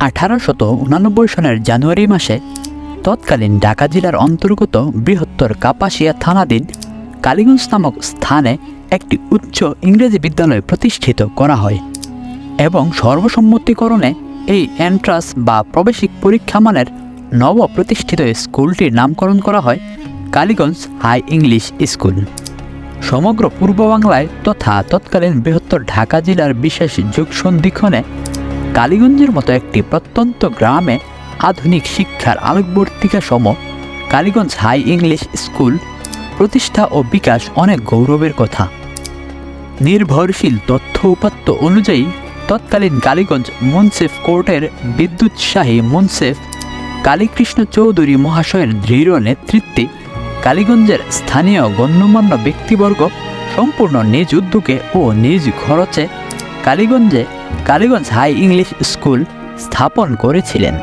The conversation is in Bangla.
আঠারোশত উনানব্বই সনের জানুয়ারি মাসে তৎকালীন ঢাকা জেলার অন্তর্গত বৃহত্তর কাপাসিয়া থানাধীন কালীগঞ্জ নামক স্থানে একটি উচ্চ ইংরেজি বিদ্যালয় প্রতিষ্ঠিত করা হয় এবং সর্বসম্মতিকরণে এই এন্ট্রান্স বা প্রবেশিক পরীক্ষা মানের নব প্রতিষ্ঠিত স্কুলটির নামকরণ করা হয় কালীগঞ্জ হাই ইংলিশ স্কুল। সমগ্র পূর্ব বাংলায় তথা তৎকালীন বৃহত্তর ঢাকা জেলার বিশেষ যুগ সন্ধিক্ষণে কালীগঞ্জের মতো একটি প্রত্যন্ত গ্রামে আধুনিক শিক্ষার আলোকবর্তিকা সম কালীগঞ্জ হাই ইংলিশ স্কুল প্রতিষ্ঠা ও বিকাশ অনেক গৌরবের কথা। নির্ভরশীল তথ্য উপাত্ত অনুযায়ী তৎকালীন কালীগঞ্জ মুন্সিফ কোর্টের বিদ্যুৎসাহী মুন্সিফ কালীকৃষ্ণ চৌধুরী মহাশয়ের দৃঢ় নেতৃত্বে কালীগঞ্জের স্থানীয় গণ্যমান্য ব্যক্তিবর্গ সম্পূর্ণ নিজ উদ্যোগে ও নিজ খরচে কালীগঞ্জে কালীগঞ্জ হাই ইংলিশ স্কুল স্থাপন করেছিলেন।